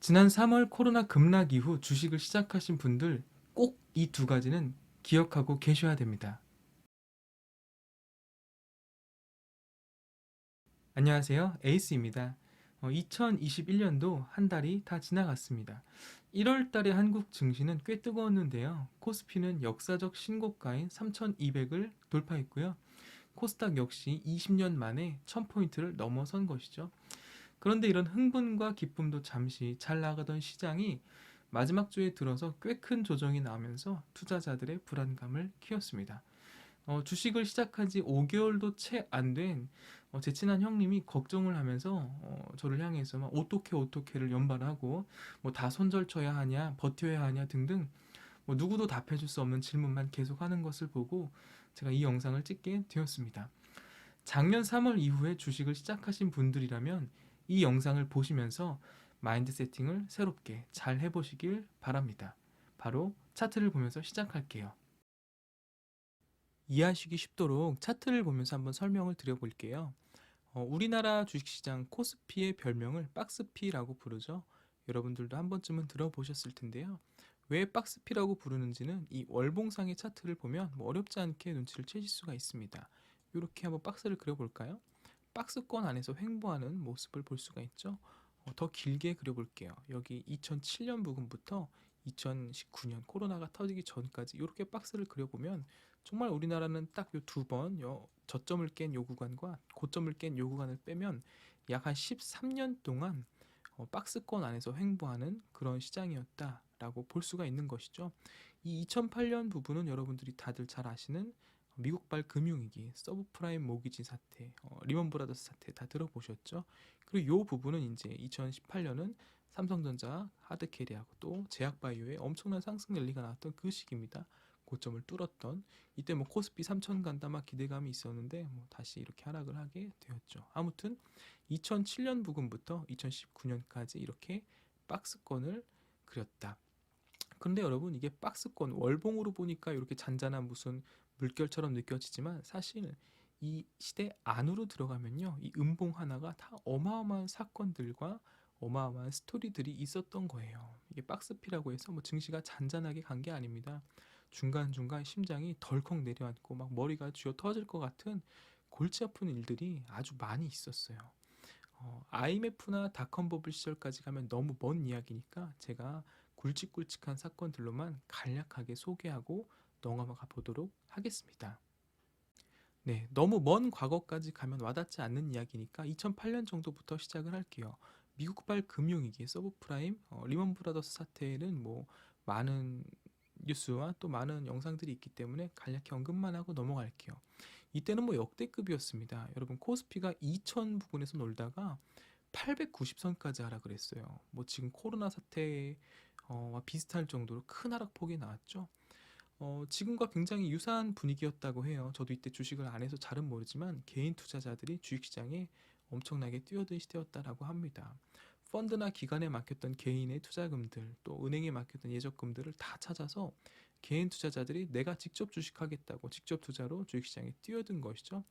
지난 3월 코로나 급락 이후 주식을 시작하신 분들 꼭 이 두 가지는 기억하고 계셔야 됩니다. 안녕하세요. 에이스입니다. 2021년도 한 달이 다 지나갔습니다. 1월 달에 한국 증시는 꽤 뜨거웠는데요. 코스피는 역사적 신고가인 3,200을 돌파했고요. 코스닥 역시 20년 만에 1000포인트를 넘어선 것이죠. 그런데 이런 흥분과 기쁨도 잠시 잘 나가던 시장이 마지막 주에 들어서 꽤 큰 조정이 나오면서 투자자들의 불안감을 키웠습니다. 어, 주식을 시작한 지 5개월도 채 안된제 친한 형님이 걱정을 하면서 어, 저를 향해서 막 어떻게 어떻게를 연발하고 뭐 다 손절쳐야 하냐 버텨야 하냐 등등 뭐 누구도 답해줄 수 없는 질문만 계속하는 것을 보고 제가 이 영상을 찍게 되었습니다. 작년 3월 이후에 주식을 시작하신 분들이라면 이 영상을 보시면서 마인드 세팅을 새롭게 잘 해보시길 바랍니다. 바로 차트를 보면서 시작할게요. 이해하시기 쉽도록 차트를 보면서 한번 설명을 드려볼게요. 어, 우리나라 주식시장 코스피의 별명을 박스피라고 부르죠. 여러분들도 한 번쯤은 들어보셨을 텐데요. 왜 박스피라고 부르는지는 이 월봉상의 차트를 보면 뭐 어렵지 않게 눈치를 채실 수가 있습니다. 이렇게 한번 박스를 그려볼까요? 박스권 안에서 횡보하는 모습을 볼 수가 있죠. 어, 더 길게 그려볼게요. 여기 2007년 부근부터 2019년 코로나가 터지기 전까지 이렇게 박스를 그려보면 정말 우리나라는 딱 요 두 번 저점을 깬 요 구간과 고점을 깬 요 구간을 빼면 약 한 13년 동안 어, 박스권 안에서 횡보하는 그런 시장이었다라고 볼 수가 있는 것이죠. 이 2008년 부분은 여러분들이 다들 잘 아시는 미국발 금융위기, 서브프라임 모기지 사태, 어, 리먼 브라더스 사태 다 들어보셨죠? 그리고 이 부분은 이제 2018년은 삼성전자 하드캐리하고 또 제약바이오의 엄청난 상승 랠리가 나왔던 그 시기입니다. 고점을 뚫었던 이때 뭐 코스피 3천 간다 막 기대감이 있었는데 뭐 다시 이렇게 하락을 하게 되었죠. 아무튼 2007년 부근부터 2019년까지 이렇게 박스권을 그렸다. 근데 여러분 이게 박스권 월봉으로 보니까 이렇게 잔잔한 무슨 물결처럼 느껴지지만 사실 이 시대 안으로 들어가면요 이 음봉 하나가 다 어마어마한 사건들과 어마어마한 스토리들이 있었던 거예요. 이게 박스피라고 해서 뭐 증시가 잔잔하게 간 게 아닙니다. 중간중간 심장이 덜컥 내려앉고 막 머리가 쥐어 터질 것 같은 골치 아픈 일들이 아주 많이 있었어요. 어, IMF나 닷컴 버블 시절까지 가면 너무 먼 이야기니까 제가 굵직굵직한 사건들로만 간략하게 소개하고 넘어가 보도록 하겠습니다. 네, 너무 먼 과거까지 가면 와닿지 않는 이야기니까 2008년 정도부터 시작을 할게요. 미국발 금융위기, 서브프라임, 어, 리먼 브라더스 사태는 뭐 많은 뉴스와 또 많은 영상들이 있기 때문에 간략히 언급만 하고 넘어갈게요. 이때는 뭐 역대급이었습니다. 여러분 코스피가 2000 부근에서 놀다가 890선까지 하락을 했어요. 뭐 지금 코로나 사태와 비슷할 정도로 큰 하락폭이 나왔죠. 어, 지금과 굉장히 유사한 분위기였다고 해요. 저도 이때 주식을 안 해서 잘은 모르지만 개인 투자자들이 주식시장에 엄청나게 뛰어든 시대였다라고 합니다. 펀드나 기관에 맡겼던 개인의 투자금들 또 은행에 맡겼던 예적금들을 다 찾아서 개인 투자자들이 내가 직접 주식하겠다고 직접 투자로 주식시장에 뛰어든 것이죠.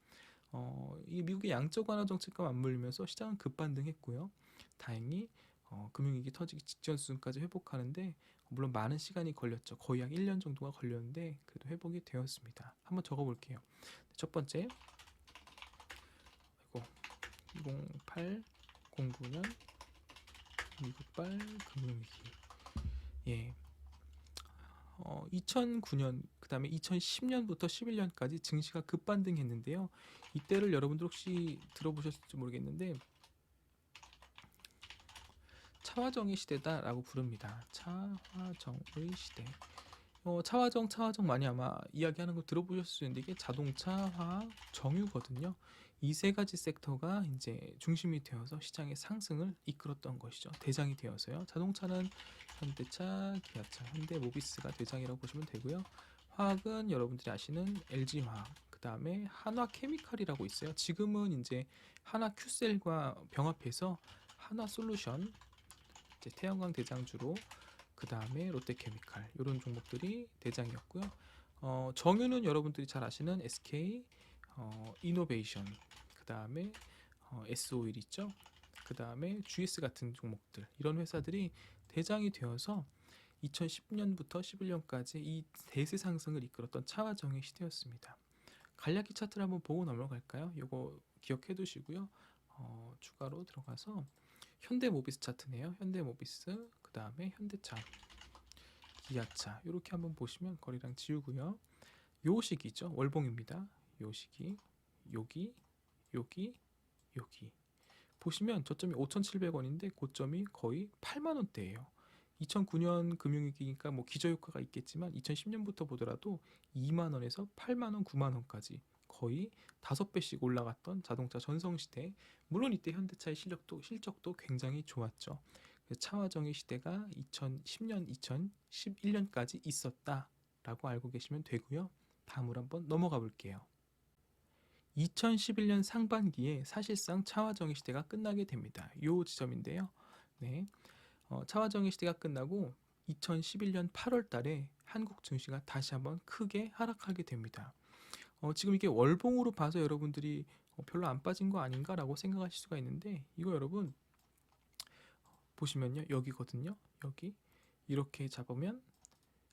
어, 이 미국의 양적 완화 정책과 맞물리면서 시장은 급반등했고요. 다행히 어, 금융위기 터지기 직전 수준까지 회복하는데 물론 많은 시간이 걸렸죠. 거의 약 1년 정도가 걸렸는데 그래도 회복이 되었습니다. 한번 적어 볼게요. 첫 번째, 아이고, 2008, 09년 미국발 금융위기. 예. 어, 2009년 그 다음에 2010년부터 11년까지 증시가 급반등했는데요. 이때를 여러분들 혹시 들어보셨을지 모르겠는데 차화정의 시대다라고 부릅니다. 차화정의 시대. 어, 차화정, 차화정 많이 아마 이야기하는 거 들어보셨을 수 있는데 이게 자동차, 화학, 정유거든요. 이 세 가지 섹터가 이제 중심이 되어서 시장의 상승을 이끌었던 것이죠. 대장이 되어서요. 자동차는 현대차, 기아차, 현대 모비스가 대장이라고 보시면 되고요. 화학은 여러분들이 아시는 LG화학, 그 다음에 한화케미칼이라고 있어요. 지금은 이제 한화큐셀과 병합해서 한화솔루션, 이제 태양광 대장주로 그 다음에 롯데케미칼 이런 종목들이 대장이었고요. 어, 정유는 여러분들이 잘 아시는 SK 어, 이노베이션 그 다음에 어, S 오일 있죠. 그 다음에 GS 같은 종목들 이런 회사들이 대장이 되어서 2010년부터 11년까지 이 대세 상승을 이끌었던 차화정의 시대였습니다. 간략히 차트를 한번 보고 넘어갈까요? 이거 기억해 두시고요. 어, 추가로 들어가서 현대모비스 차트네요. 현대모비스 그 다음에 현대차, 기아차 이렇게 한번 보시면 거리랑 지우고요. 요 시기죠. 월봉입니다. 요 시기 여기 여기 여기 보시면 저점이 5,700원인데 고점이 거의 8만 원대예요. 2009년 금융위기니까 뭐 기저효과가 있겠지만 2010년부터 보더라도 2만 원에서 8만 원, 9만 원까지 거의 다섯 배씩 올라갔던 자동차 전성 시대. 물론 이때 현대차의 실력도 실적도 굉장히 좋았죠. 차화정의 시대가 2010년, 2011년까지 있었다라고 알고 계시면 되고요. 다음으로 한번 넘어가 볼게요. 2011년 상반기에 사실상 차화정의 시대가 끝나게 됩니다. 요 지점인데요. 네. 어, 차화정의 시대가 끝나고 2011년 8월 달에 한국 증시가 다시 한번 크게 하락하게 됩니다. 어, 지금 이게 월봉으로 봐서 여러분들이 어, 별로 안 빠진 거 아닌가라고 생각하실 수가 있는데 이거 여러분 보시면요 여기거든요 여기 이렇게 잡으면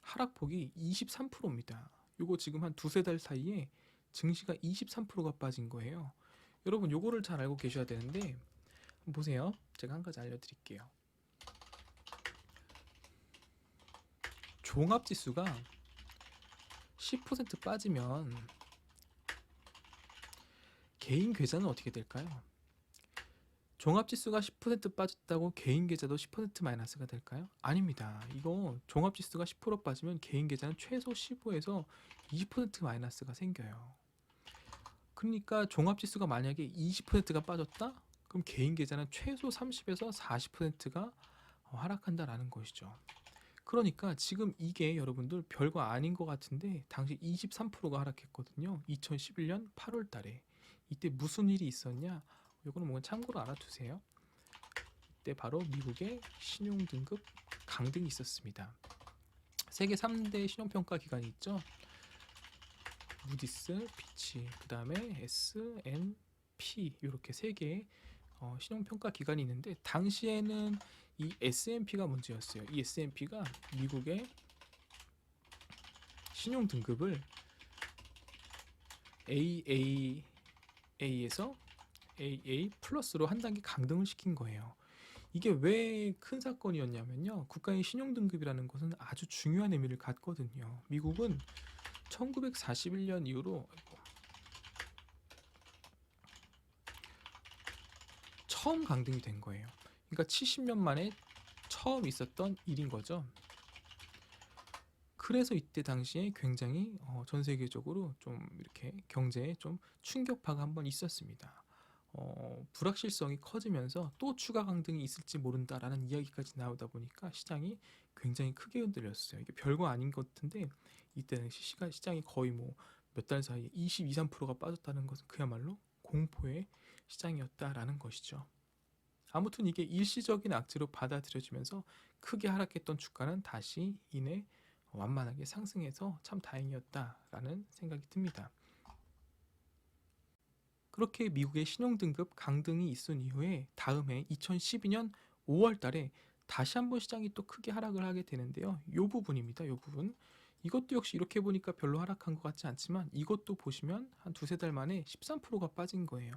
하락폭이 23%입니다. 요거 지금 한 두세 달 사이에 증시가 23%가 빠진 거예요. 여러분 요거를 잘 알고 계셔야 되는데 보세요. 제가 한 가지 알려드릴게요. 종합지수가 10% 빠지면 개인 계좌는 어떻게 될까요? 종합지수가 10% 빠졌다고 개인 계좌도 10% 마이너스가 될까요? 아닙니다. 이거 종합지수가 10% 빠지면 개인 계좌는 최소 15에서 20% 마이너스가 생겨요. 그러니까 종합지수가 만약에 20%가 빠졌다? 그럼 개인 계좌는 최소 30에서 40%가 하락한다라는 것이죠. 그러니까 지금 이게 여러분들 별거 아닌 것 같은데 당시 23%가 하락했거든요. 2011년 8월 달에. 이때 무슨 일이 있었냐? 이거는 뭔가 참고로 알아두세요. 이때 바로 미국의 신용등급 강등이 있었습니다. 세계 3대 신용평가 기관이 있죠. 무디스, 피치, 그 다음에 S&P 이렇게 세 개의 어, 신용평가 기관이 있는데 당시에는 이 S&P가 문제였어요. 이 S&P가 미국의 신용 등급을 AAA에서 AA 플러스로 한 단계 강등을 시킨 거예요. 이게 왜 큰 사건이었냐면요. 국가의 신용 등급이라는 것은 아주 중요한 의미를 갖거든요. 미국은 1941년 이후로 처음 강등이 된 거예요. 그러니까 70년 만에 처음 있었던 일인 거죠. 그래서 이때 당시에 굉장히 어, 전 세계적으로 좀 이렇게 경제에 좀 충격파가 한번 있었습니다. 어, 불확실성이 커지면서 또 추가 강등이 있을지 모른다라는 이야기까지 나오다 보니까 시장이 굉장히 크게 흔들렸어요. 이게 별거 아닌 것 같은데 이때는 시가 시장이 거의 뭐 몇 달 사이에 22, 3%가 빠졌다는 것은 그야말로 공포의 시장이었다라는 것이죠. 아무튼 이게 일시적인 악재로 받아들여지면서 크게 하락했던 주가는 다시 이내 완만하게 상승해서 참 다행이었다라는 생각이 듭니다. 그렇게 미국의 신용등급 강등이 있은 이후에 다음해 2012년 5월 달에 다시 한번 시장이 또 크게 하락을 하게 되는데요. 이 부분입니다. 이 부분. 이것도 역시 이렇게 보니까 별로 하락한 것 같지 않지만 이것도 보시면 한 두세 달 만에 13%가 빠진 거예요.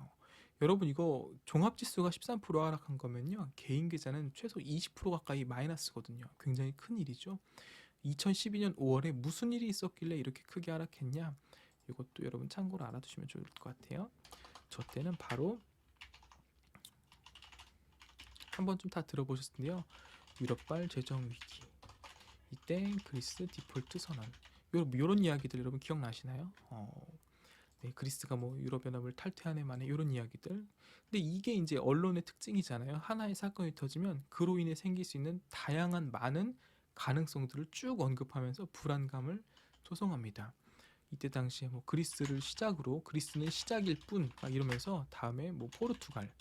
여러분 이거 종합지수가 13% 하락한 거면요. 개인 계좌는 최소 20% 가까이 마이너스거든요. 굉장히 큰 일이죠. 2012년 5월에 무슨 일이 있었길래 이렇게 크게 하락했냐? 이것도 여러분 참고로 알아두시면 좋을 것 같아요. 저 때는 바로 한번 좀다 들어보셨을 텐데요. 유럽발 재정 위기. 이때 그리스 디폴트 선언. 요, 요런 이야기들 여러분 기억나시나요? 어, 네, 그리스가 뭐 유럽연합을 탈퇴하네 만에 이런 이야기들. 근데 이게 이제 언론의 특징이잖아요. 하나의 사건이 터지면 그로 인해 생길 수 있는 다양한 많은 가능성들을 쭉 언급하면서 불안감을 조성합니다. 이때 당시에 뭐 그리스를 시작으로 그리스는 시작일 뿐 막 이러면서 다음에 뭐 포르투갈,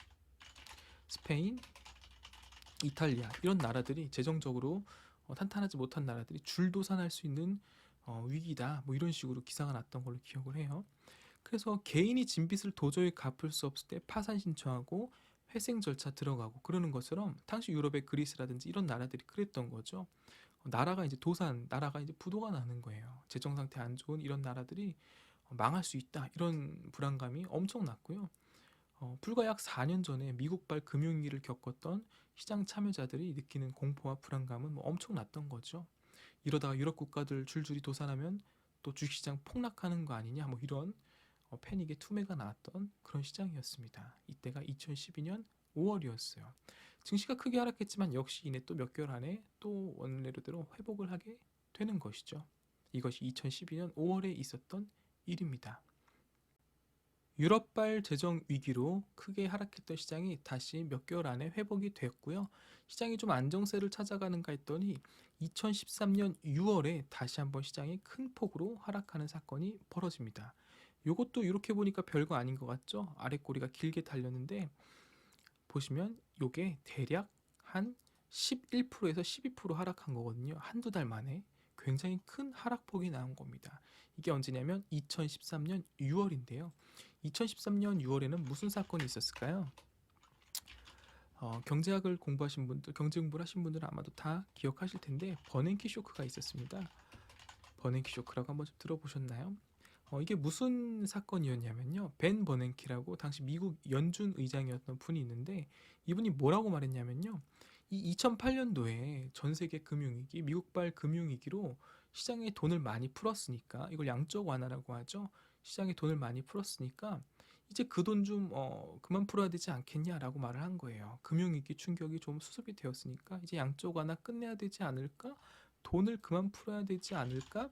스페인, 이탈리아 이런 나라들이 재정적으로 어, 탄탄하지 못한 나라들이 줄도산할 수 있는 어, 위기다 뭐 이런 식으로 기사가 났던 걸로 기억을 해요. 그래서 개인이 진 빚을 도저히 갚을 수 없을 때 파산 신청하고 회생 절차 들어가고 그러는 것처럼 당시 유럽의 그리스라든지 이런 나라들이 그랬던 거죠. 어, 나라가 이제 도산, 나라가 이제 부도가 나는 거예요. 재정 상태 안 좋은 이런 나라들이 어, 망할 수 있다 이런 불안감이 엄청 났고요. 어, 불과 약 4년 전에 미국발 금융위기를 겪었던 시장 참여자들이 느끼는 공포와 불안감은 뭐 엄청 났던 거죠. 이러다가 유럽 국가들 줄줄이 도산하면 또 주식시장 폭락하는 거 아니냐 뭐 이런 어, 패닉의 투매가 나왔던 그런 시장이었습니다. 이때가 2012년 5월이었어요. 증시가 크게 하락했지만 역시 이내 또 몇 개월 안에 또 원래대로 회복을 하게 되는 것이죠. 이것이 2012년 5월에 있었던 일입니다. 유럽발 재정 위기로 크게 하락했던 시장이 다시 몇 개월 안에 회복이 됐고요. 시장이 좀 안정세를 찾아가는가 했더니 2013년 6월에 다시 한번 시장이 큰 폭으로 하락하는 사건이 벌어집니다. 요것도 이렇게 보니까 별거 아닌 것 같죠? 아래 꼬리가 길게 달렸는데 보시면 요게 대략 한 11%에서 12% 하락한 거거든요. 한두 달 만에 굉장히 큰 하락폭이 나온 겁니다. 이게 언제냐면 2013년 6월인데요. 2013년 6월에는 무슨 사건이 있었을까요? 어, 경제학을 공부하신 분들, 경제 공부를 하신 분들은 아마도 다 기억하실 텐데 버냉키 쇼크가 있었습니다. 버냉키 쇼크라고 한번 좀 들어보셨나요? 어, 이게 무슨 사건이었냐면요. 벤 버냉키라고 당시 미국 연준 의장이었던 분이 있는데 이분이 뭐라고 말했냐면요. 이 2008년도에 전 세계 금융위기, 미국발 금융위기로 시장에 돈을 많이 풀었으니까 이걸 양적 완화라고 하죠. 시장에 돈을 많이 풀었으니까 이제 그 돈 좀 어, 그만 풀어야 되지 않겠냐라고 말을 한 거예요. 금융위기 충격이 좀 수습이 되었으니까 이제 양적 완화 끝내야 되지 않을까? 돈을 그만 풀어야 되지 않을까?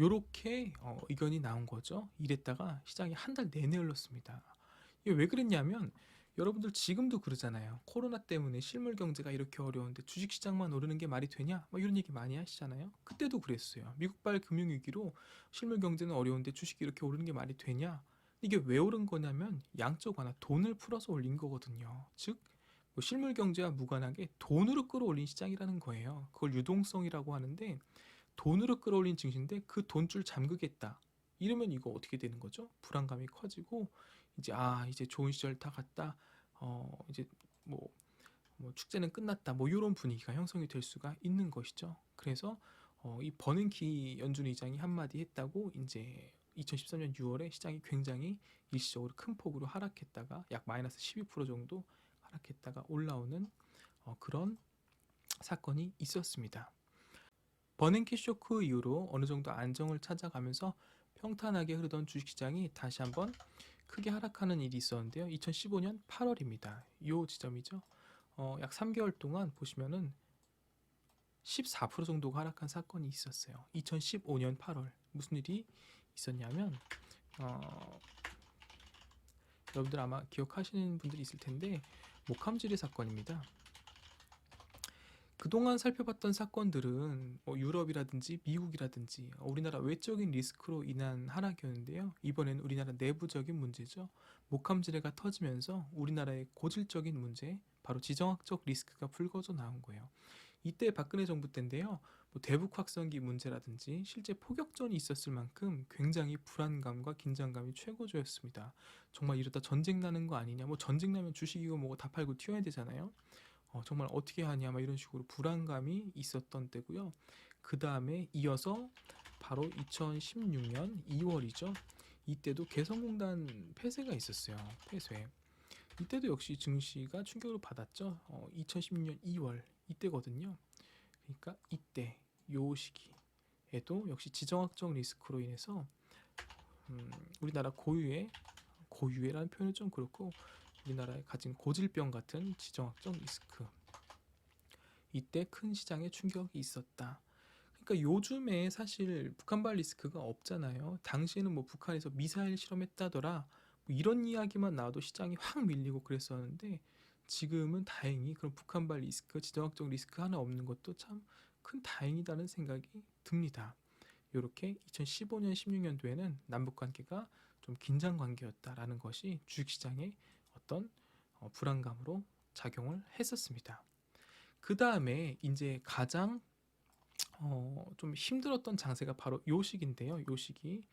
요렇게 어, 의견이 나온 거죠. 이랬다가 시장이 한 달 내내 흘렀습니다. 이게 왜 그랬냐면 여러분들 지금도 그러잖아요. 코로나 때문에 실물 경제가 이렇게 어려운데 주식 시장만 오르는 게 말이 되냐? 뭐 이런 얘기 많이 하시잖아요. 그때도 그랬어요. 미국발 금융 위기로 실물 경제는 어려운데 주식이 이렇게 오르는 게 말이 되냐? 이게 왜 오른 거냐면 양적 완화 돈을 풀어서 올린 거거든요. 즉, 뭐 실물 경제와 무관하게 돈으로 끌어올린 시장이라는 거예요. 그걸 유동성이라고 하는데 돈으로 끌어올린 증시인데 그 돈줄 잠그겠다. 이러면 이거 어떻게 되는 거죠? 불안감이 커지고 이제 아 이제 좋은 시절 다 갔다. 어 이제 뭐, 뭐 축제는 끝났다. 뭐 이런 분위기가 형성이 될 수가 있는 것이죠. 그래서 어, 이 버는키 연준 의장이 한마디 했다고 이제 2013년 6월에 시장이 굉장히 일시적으로 큰 폭으로 하락했다가 약 마이너스 12% 정도 하락했다가 올라오는 어, 그런 사건이 있었습니다. 버냉키 쇼크 이후로 어느 정도 안정을 찾아가면서 평탄하게 흐르던 주식시장이 다시 한번 크게 하락하는 일이 있었는데요. 2015년 8월입니다. 이 지점이죠. 어, 약 3개월 동안 보시면은 14% 정도가 하락한 사건이 있었어요. 2015년 8월 무슨 일이 있었냐면 어, 여러분들 아마 기억하시는 분들이 있을 텐데 목함지뢰 사건입니다. 그동안 살펴봤던 사건들은 뭐 유럽이라든지 미국이라든지 우리나라 외적인 리스크로 인한 하락이었는데요. 이번에는 우리나라 내부적인 문제죠. 목함지뢰가 터지면서 우리나라의 고질적인 문제, 바로 지정학적 리스크가 불거져 나온 거예요. 이때 박근혜 정부 때인데요. 뭐 대북 확성기 문제라든지 실제 포격전이 있었을 만큼 굉장히 불안감과 긴장감이 최고조였습니다. 정말 이러다 전쟁 나는 거 아니냐? 뭐 전쟁 나면 주식이고 뭐고 다 팔고 튀어야 되잖아요. 어, 정말 어떻게 하냐 막 이런 식으로 불안감이 있었던 때고요. 그 다음에 이어서 바로 2016년 2월이죠. 이때도 개성공단 폐쇄가 있었어요. 폐쇄. 이때도 역시 증시가 충격을 받았죠. 어, 2016년 2월 이때거든요. 그러니까 이때 요 시기에도 역시 지정학적 리스크로 인해서 음, 우리나라 고유의 고유의라는 표현은 좀 그렇고 우리나라에 가진 고질병 같은 지정학적 리스크. 이때 큰 시장에 충격이 있었다. 그러니까 요즘에 사실 북한발 리스크가 없잖아요. 당시에는 뭐 북한에서 미사일 실험했다더라. 뭐 이런 이야기만 나와도 시장이 확 밀리고 그랬었는데 지금은 다행히 그런 북한발 리스크, 지정학적 리스크 하나 없는 것도 참 큰 다행이다는 생각이 듭니다. 이렇게 2015년, 16년도에는 남북 관계가 좀 긴장 관계였다라는 것이 주식시장의 어떤 어, 불안감으로 작용을 했었습니다. 그 다음에 이제 가장 어, 좀 힘들었던 장세가 바로 요 시기인데요. 요 시기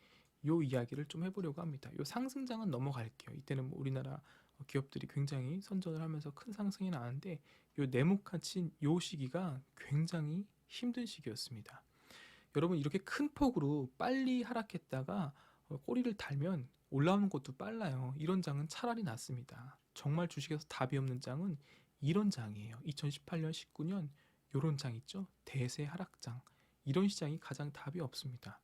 요 이야기를 좀 해보려고 합니다. 요 상승장은 넘어갈게요. 이때는 뭐 우리나라 기업들이 굉장히 선전을 하면서 큰 상승이 나는데 요 네모칸친 요 시기가 굉장히 힘든 시기였습니다. 여러분 이렇게 큰 폭으로 빨리 하락했다가 어, 꼬리를 달면 올라오는 것도 빨라요. 이런 장은 차라리 낫습니다. 정말 주식에서 답이 없는 장은 이런 장이에요. 2018년, 19년 요런 장 있죠. 대세 하락장. 이런 시장이 가장 답이 없습니다.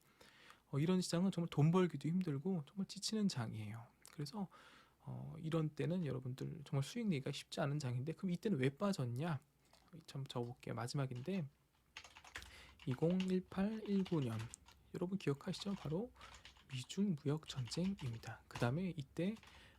어, 이런 시장은 정말 돈 벌기도 힘들고 정말 지치는 장이에요. 그래서 어, 이런 때는 여러분들 정말 수익 내기가 쉽지 않은 장인데 그럼 이때는 왜 빠졌냐? 참 적어볼게요. 마지막인데 2018, 19년 여러분 기억하시죠? 바로 미중 무역 전쟁입니다. 그 다음에 이때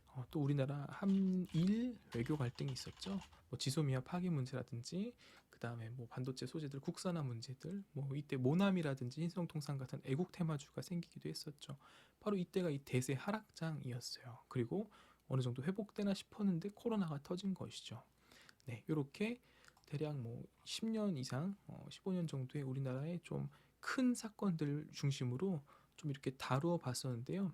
어, 또 우리나라 한일 외교 갈등이 있었죠. 뭐 지소미아 파기 문제라든지 그 다음에 뭐 반도체 소재들 국산화 문제들 뭐 이때 모남이라든지 신성통상 같은 애국 테마주가 생기기도 했었죠. 바로 이때가 이 대세 하락장이었어요. 그리고 어느 정도 회복되나 싶었는데 코로나가 터진 것이죠. 네, 이렇게 대략 뭐 10년 이상, 어, 15년 정도의 우리나라의 좀 큰 사건들 중심으로 좀 이렇게 다루어 봤었는데요.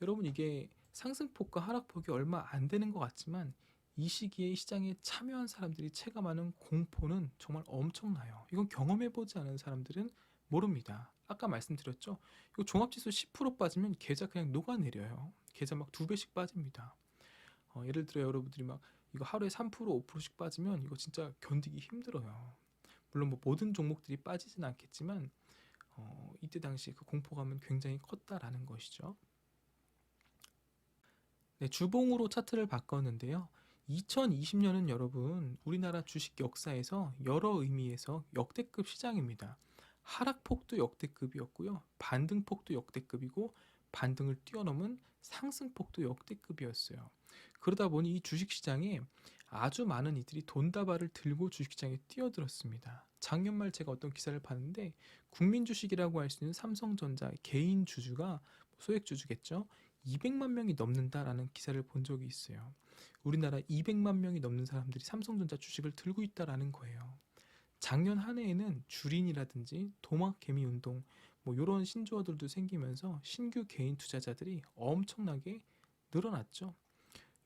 여러분 이게 상승폭과 하락폭이 얼마 안 되는 것 같지만 이 시기에 시장에 참여한 사람들이 체감하는 공포는 정말 엄청나요. 이건 경험해보지 않은 사람들은 모릅니다. 아까 말씀드렸죠. 이거 종합지수 10% 빠지면 계좌 그냥 녹아내려요. 계좌 막 두 배씩 빠집니다. 어, 예를 들어 여러분들이 막 이거 하루에 3% 5%씩 빠지면 이거 진짜 견디기 힘들어요. 물론 뭐 모든 종목들이 빠지진 않겠지만 어, 이때 당시 그 공포감은 굉장히 컸다라는 것이죠. 네, 주봉으로 차트를 바꿨는데요. 2020년은 여러분 우리나라 주식 역사에서 여러 의미에서 역대급 시장입니다. 하락폭도 역대급이었고요. 반등폭도 역대급이고 반등을 뛰어넘은 상승폭도 역대급이었어요. 그러다 보니 이 주식시장에 아주 많은 이들이 돈다발을 들고 주식시장에 뛰어들었습니다. 작년 말 제가 어떤 기사를 봤는데 국민 주식이라고 할 수 있는 삼성전자 개인 주주가 소액 주주겠죠. 200만 명이 넘는다라는 기사를 본 적이 있어요. 우리나라 200만 명이 넘는 사람들이 삼성전자 주식을 들고 있다라는 거예요. 작년 한 해에는 주린이라든지 도마개미 운동 뭐 이런 신조어들도 생기면서 신규 개인 투자자들이 엄청나게 늘어났죠.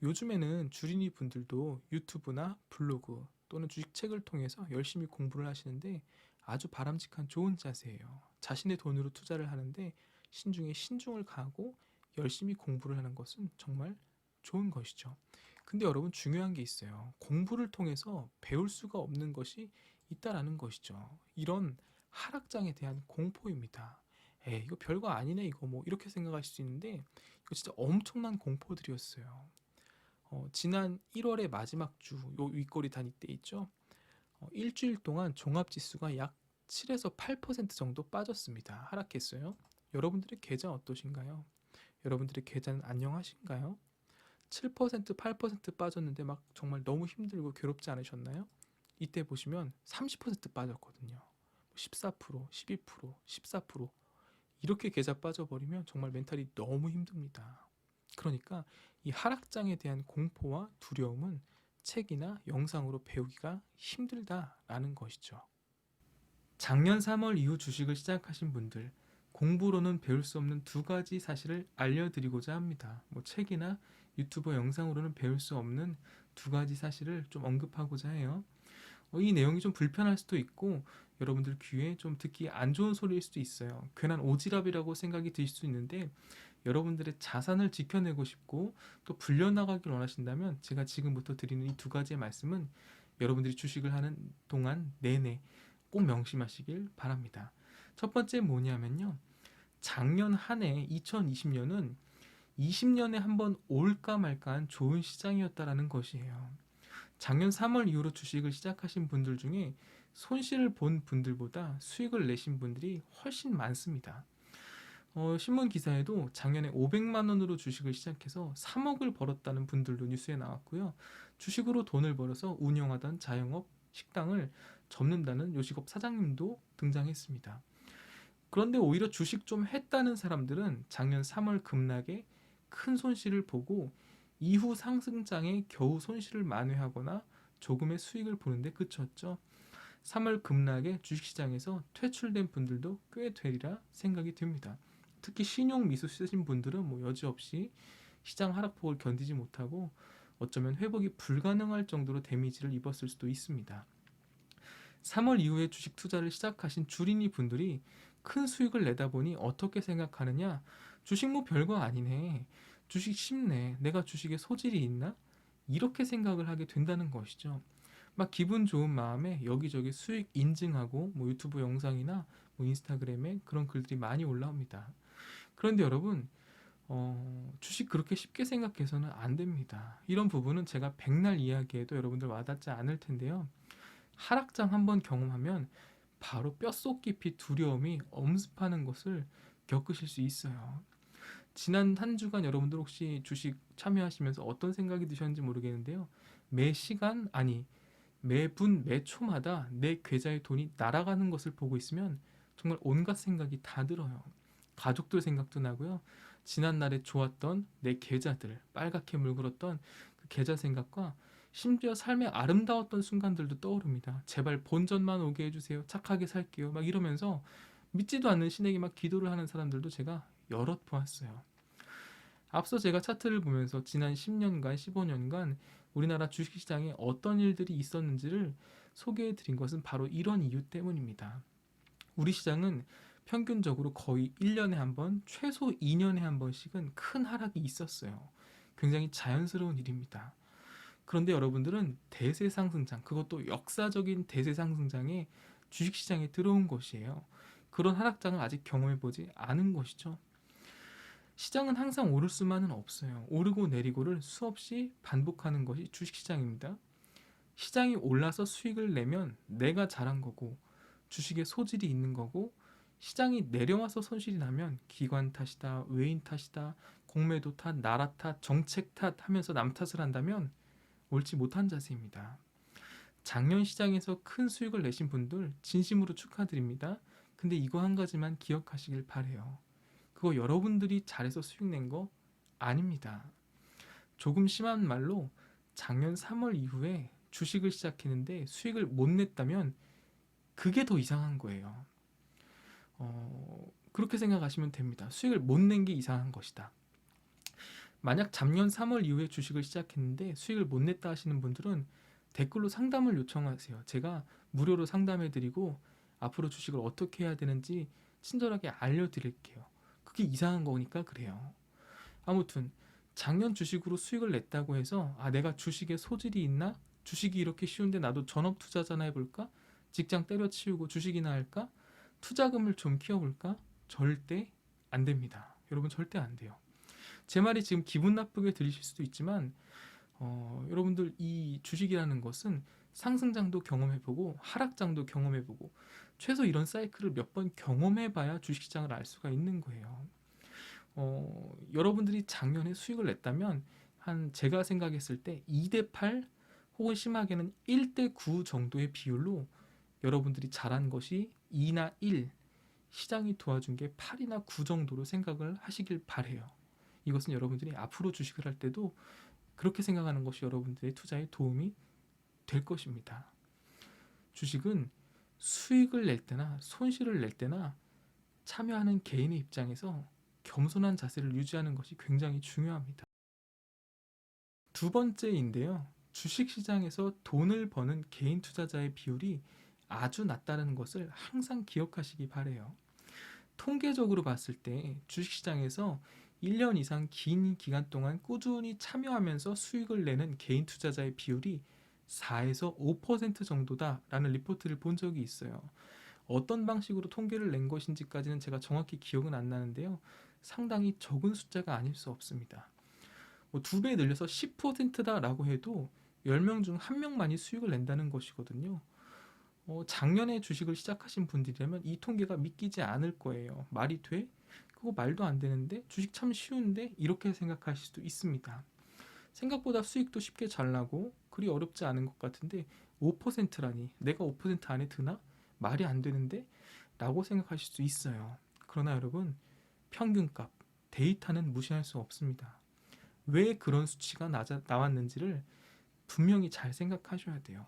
요즘에는 주린이 분들도 유튜브나 블로그 또는 주식책을 통해서 열심히 공부를 하시는데 아주 바람직한 좋은 자세예요. 자신의 돈으로 투자를 하는데 신중에 신중을 가하고 열심히 공부를 하는 것은 정말 좋은 것이죠. 근데 여러분 중요한 게 있어요. 공부를 통해서 배울 수가 없는 것이 있다라는 것이죠. 이런 하락장에 대한 공포입니다. 에 이거 별거 아니네 이거 뭐 이렇게 생각하실 수 있는데 이거 진짜 엄청난 공포들이었어요. 어, 지난 1월의 마지막 주 요 윗꼬리 단위 때 있죠. 어, 일주일 동안 종합 지수가 약 7에서 8% 정도 빠졌습니다. 하락했어요. 여러분들의 계좌 어떠신가요? 여러분들의 계좌는 안녕하신가요? 7% 8% 빠졌는데 막 정말 너무 힘들고 괴롭지 않으셨나요? 이때 보시면 30% 빠졌거든요. 14%, 12%, 14% 이렇게 계좌 빠져버리면 정말 멘탈이 너무 힘듭니다. 그러니까 이 하락장에 대한 공포와 두려움은 책이나 영상으로 배우기가 힘들다라는 것이죠. 작년 3월 이후 주식을 시작하신 분들 공부로는 배울 수 없는 두 가지 사실을 알려드리고자 합니다. 뭐 책이나 유튜버 영상으로는 배울 수 없는 두 가지 사실을 좀 언급하고자 해요. 어, 이 내용이 좀 불편할 수도 있고 여러분들 귀에 좀 듣기 안 좋은 소리일 수도 있어요. 괜한 오지랖이라고 생각이 들 수 있는데 여러분들의 자산을 지켜내고 싶고 또 불려나가길 원하신다면 제가 지금부터 드리는 이 두 가지의 말씀은 여러분들이 주식을 하는 동안 내내 꼭 명심하시길 바랍니다. 첫 번째 뭐냐면요. 작년 한 해 2020년은 20년에 한 번 올까 말까한 좋은 시장이었다라는 것이에요. 작년 3월 이후로 주식을 시작하신 분들 중에 손실을 본 분들보다 수익을 내신 분들이 훨씬 많습니다. 어, 신문 기사에도 작년에 500만 원으로 주식을 시작해서 3억을 벌었다는 분들도 뉴스에 나왔고요. 주식으로 돈을 벌어서 운영하던 자영업 식당을 접는다는 요식업 사장님도 등장했습니다. 그런데 오히려 주식 좀 했다는 사람들은 작년 3월 급락에 큰 손실을 보고 이후 상승장에 겨우 손실을 만회하거나 조금의 수익을 보는데 그쳤죠. 3월 급락에 주식시장에서 퇴출된 분들도 꽤 되리라 생각이 듭니다. 특히 신용 미수 쓰신 분들은 뭐 여지없이 시장 하락폭을 견디지 못하고 어쩌면 회복이 불가능할 정도로 데미지를 입었을 수도 있습니다. 3월 이후에 주식 투자를 시작하신 주린이 분들이 큰 수익을 내다 보니 어떻게 생각하느냐? 주식 뭐 별거 아니네. 주식 쉽네. 내가 주식에 소질이 있나? 이렇게 생각을 하게 된다는 것이죠. 막 기분 좋은 마음에 여기저기 수익 인증하고 뭐 유튜브 영상이나 뭐 인스타그램에 그런 글들이 많이 올라옵니다. 그런데 여러분 어, 주식 그렇게 쉽게 생각해서는 안 됩니다. 이런 부분은 제가 백날 이야기해도 여러분들 와닿지 않을 텐데요. 하락장 한번 경험하면 바로 뼛속 깊이 두려움이 엄습하는 것을 겪으실 수 있어요. 지난 한 주간 여러분들 혹시 주식 참여하시면서 어떤 생각이 드셨는지 모르겠는데요. 매 시간, 아니, 매분, 매 초마다 내 계좌의 돈이 날아가는 것을 보고 있으면 정말 온갖 생각이 다 들어요. 가족들 생각도 나고요. 지난날에 좋았던 내 계좌들, 빨갛게 물들었던 그 계좌 생각과 심지어 삶의 아름다웠던 순간들도 떠오릅니다. 제발 본전만 오게 해주세요. 착하게 살게요. 막 이러면서 믿지도 않는 신에게 막 기도를 하는 사람들도 제가 여럿 보았어요. 앞서 제가 차트를 보면서 지난 10년간, 15년간 우리나라 주식시장에 어떤 일들이 있었는지를 소개해 드린 것은 바로 이런 이유 때문입니다. 우리 시장은 평균적으로 거의 1년에 한 번, 최소 2년에 한 번씩은 큰 하락이 있었어요. 굉장히 자연스러운 일입니다. 그런데 여러분들은 대세 상승장, 그것도 역사적인 대세 상승장에 주식시장에 들어온 것이에요. 그런 하락장을 아직 경험해 보지 않은 것이죠. 시장은 항상 오를 수만은 없어요. 오르고 내리고를 수없이 반복하는 것이 주식시장입니다. 시장이 올라서 수익을 내면 내가 잘한 거고 주식에 소질이 있는 거고 시장이 내려와서 손실이 나면 기관 탓이다, 외인 탓이다, 공매도 탓, 나라 탓, 정책 탓 하면서 남 탓을 한다면 옳지 못한 자세입니다. 작년 시장에서 큰 수익을 내신 분들 진심으로 축하드립니다. 근데 이거 한 가지만 기억하시길 바래요. 그거 여러분들이 잘해서 수익 낸 거 아닙니다. 조금 심한 말로 작년 3월 이후에 주식을 시작했는데 수익을 못 냈다면 그게 더 이상한 거예요. 어, 그렇게 생각하시면 됩니다. 수익을 못 낸 게 이상한 것이다. 만약 작년 3월 이후에 주식을 시작했는데 수익을 못 냈다 하시는 분들은 댓글로 상담을 요청하세요. 제가 무료로 상담해 드리고 앞으로 주식을 어떻게 해야 되는지 친절하게 알려드릴게요. 그게 이상한 거니까 그래요. 아무튼 작년 주식으로 수익을 냈다고 해서 아 내가 주식에 소질이 있나? 주식이 이렇게 쉬운데 나도 전업 투자자나 해볼까? 직장 때려치우고 주식이나 할까? 투자금을 좀 키워볼까? 절대 안 됩니다. 여러분 절대 안 돼요. 제 말이 지금 기분 나쁘게 들리실 수도 있지만 어, 여러분들 이 주식이라는 것은 상승장도 경험해보고 하락장도 경험해보고 최소 이런 사이클을 몇 번 경험해봐야 주식시장을 알 수가 있는 거예요. 어, 여러분들이 작년에 수익을 냈다면 한 제가 생각했을 때 2대 8 혹은 심하게는 1대 9 정도의 비율로 여러분들이 잘한 것이 2나 1 시장이 도와준 게 8이나 9 정도로 생각을 하시길 바래요. 이것은 여러분들이 앞으로 주식을 할 때도 그렇게 생각하는 것이 여러분들의 투자에 도움이 될 것입니다. 주식은 수익을 낼 때나 손실을 낼 때나 참여하는 개인의 입장에서 겸손한 자세를 유지하는 것이 굉장히 중요합니다. 두 번째인데요. 주식 시장에서 돈을 버는 개인 투자자의 비율이 아주 낮다는 것을 항상 기억하시기 바래요. 통계적으로 봤을 때 주식 시장에서 1년 이상 긴 기간 동안 꾸준히 참여하면서 수익을 내는 개인 투자자의 비율이 4에서 5% 정도다라는 리포트를 본 적이 있어요. 어떤 방식으로 통계를 낸 것인지까지는 제가 정확히 기억은 안 나는데요. 상당히 적은 숫자가 아닐 수 없습니다. 뭐 두 배 늘려서 10%다라고 해도 10명 중 1명만이 수익을 낸다는 것이거든요. 어, 작년에 주식을 시작하신 분들이라면 이 통계가 믿기지 않을 거예요. 말이 돼? 그거 말도 안 되는데 주식 참 쉬운데 이렇게 생각하실 수도 있습니다. 생각보다 수익도 쉽게 잘 나고 그리 어렵지 않은 것 같은데 5%라니 내가 5% 안에 드나? 말이 안 되는데? 라고 생각하실 수 있어요. 그러나 여러분 평균값, 데이터는 무시할 수 없습니다. 왜 그런 수치가 나왔는지를 분명히 잘 생각하셔야 돼요.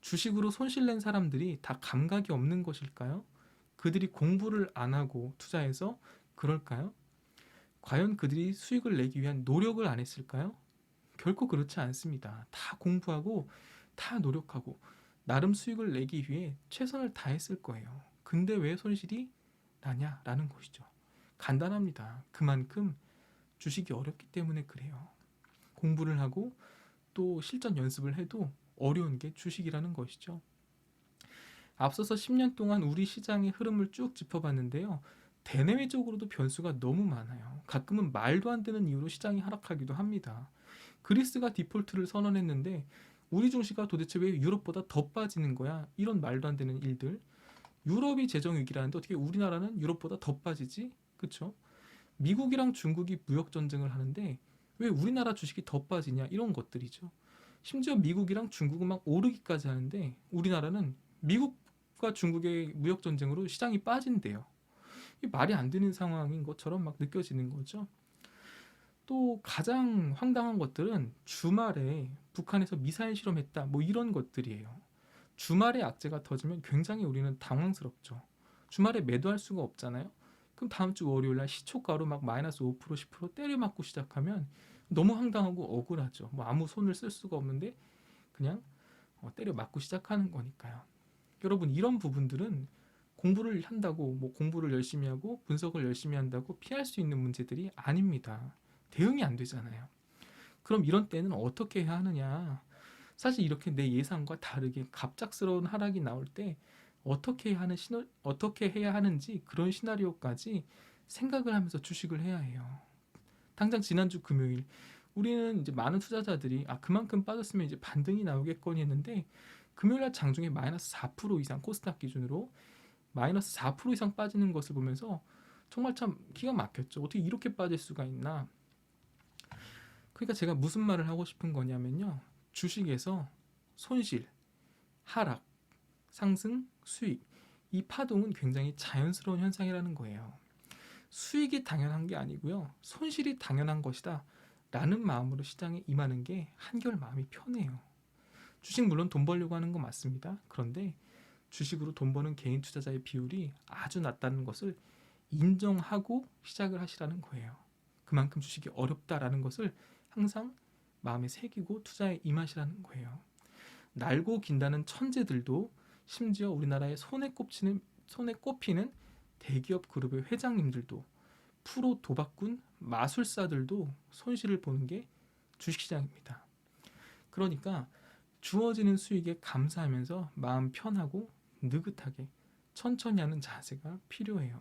주식으로 손실 낸 사람들이 다 감각이 없는 것일까요? 그들이 공부를 안 하고 투자해서 그럴까요? 과연 그들이 수익을 내기 위한 노력을 안 했을까요? 결코 그렇지 않습니다. 다 공부하고 다 노력하고 나름 수익을 내기 위해 최선을 다했을 거예요. 근데 왜 손실이 나냐라는 것이죠. 간단합니다. 그만큼 주식이 어렵기 때문에 그래요. 공부를 하고 또 실전 연습을 해도 어려운 게 주식이라는 것이죠. 앞서서 10년 동안 우리 시장의 흐름을 쭉 짚어봤는데요. 대내외적으로도 변수가 너무 많아요. 가끔은 말도 안 되는 이유로 시장이 하락하기도 합니다. 그리스가 디폴트를 선언했는데 우리 증시가 도대체 왜 유럽보다 더 빠지는 거야? 이런 말도 안 되는 일들. 유럽이 재정 위기라는데 어떻게 우리나라는 유럽보다 더 빠지지? 그렇죠? 미국이랑 중국이 무역 전쟁을 하는데 왜 우리나라 주식이 더 빠지냐? 이런 것들이죠. 심지어 미국이랑 중국은 막 오르기까지 하는데 우리나라는 미국과 중국의 무역 전쟁으로 시장이 빠진대요. 이 말이 안 되는 상황인 것처럼 막 느껴지는 거죠. 또 가장 황당한 것들은 주말에 북한에서 미사일 실험했다 뭐 이런 것들이에요. 주말에 악재가 터지면 굉장히 우리는 당황스럽죠. 주말에 매도할 수가 없잖아요. 그럼 다음 주 월요일 날 시초가로 막 마이너스 5% 10% 때려 맞고 시작하면 너무 황당하고 억울하죠. 뭐 아무 손을 쓸 수가 없는데 그냥 어, 때려 맞고 시작하는 거니까요. 여러분 이런 부분들은 공부를 한다고 뭐 공부를 열심히 하고 분석을 열심히 한다고 피할 수 있는 문제들이 아닙니다. 대응이 안 되잖아요. 그럼 이런 때는 어떻게 해야 하느냐? 사실 이렇게 내 예상과 다르게 갑작스러운 하락이 나올 때 어떻게 하는 시너, 어떻게 해야 하는지 그런 시나리오까지 생각을 하면서 주식을 해야 해요. 당장 지난주 금요일 우리는 이제 많은 투자자들이 아 그만큼 빠졌으면 이제 반등이 나오겠거니 했는데 금요일 날 장중에 마이너스 4% 이상 코스닥 기준으로 마이너스 4% 이상 빠지는 것을 보면서 정말 참 기가 막혔죠. 어떻게 이렇게 빠질 수가 있나? 그러니까 제가 무슨 말을 하고 싶은 거냐면요. 주식에서 손실, 하락, 상승, 수익 이 파동은 굉장히 자연스러운 현상이라는 거예요. 수익이 당연한 게 아니고요. 손실이 당연한 것이다. 라는 마음으로 시장에 임하는 게 한결 마음이 편해요. 주식 물론 돈 벌려고 하는 거 맞습니다. 그런데 주식으로 돈 버는 개인 투자자의 비율이 아주 낮다는 것을 인정하고 시작을 하시라는 거예요. 그만큼 주식이 어렵다라는 것을 항상 마음에 새기고 투자에 임하시라는 거예요. 날고 긴다는 천재들도 심지어 우리나라의 손에 꼽히는 손에 꼽히는 대기업 그룹의 회장님들도 프로 도박꾼 마술사들도 손실을 보는 게 주식시장입니다. 그러니까 주어지는 수익에 감사하면서 마음 편하고 느긋하게 천천히 하는 자세가 필요해요.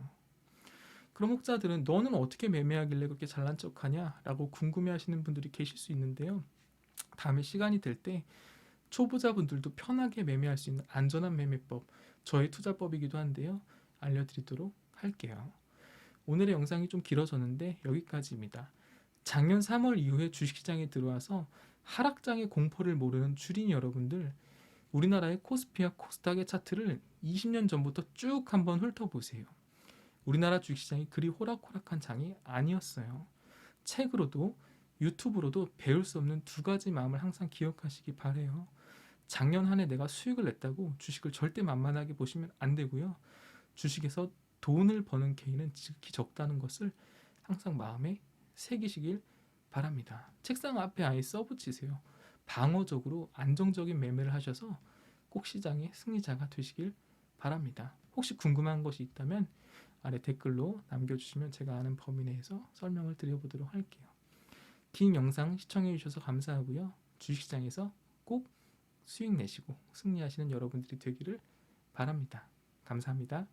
그럼 혹자들은 너는 어떻게 매매하길래 그렇게 잘난 척하냐? 라고 궁금해 하시는 분들이 계실 수 있는데요. 다음에 시간이 될 때 초보자분들도 편하게 매매할 수 있는 안전한 매매법, 저의 투자법이기도 한데요. 알려드리도록 할게요. 오늘의 영상이 좀 길어졌는데 여기까지입니다. 작년 3월 이후에 주식시장에 들어와서 하락장의 공포를 모르는 주린 여러분들 우리나라의 코스피와 코스닥의 차트를 20년 전부터 쭉 한번 훑어보세요. 우리나라 주식시장이 그리 호락호락한 장이 아니었어요. 책으로도 유튜브로도 배울 수 없는 두 가지 마음을 항상 기억하시기 바래요. 작년 한 해 내가 수익을 냈다고 주식을 절대 만만하게 보시면 안 되고요. 주식에서 돈을 버는 개인은 지극히 적다는 것을 항상 마음에 새기시길 바랍니다. 책상 앞에 아예 써붙이세요. 방어적으로 안정적인 매매를 하셔서 꼭 시장의 승리자가 되시길 바랍니다. 혹시 궁금한 것이 있다면 아래 댓글로 남겨주시면 제가 아는 범위 내에서 설명을 드려보도록 할게요. 긴 영상 시청해 주셔서 감사하고요. 주식시장에서 꼭 수익 내시고 승리하시는 여러분들이 되기를 바랍니다. 감사합니다.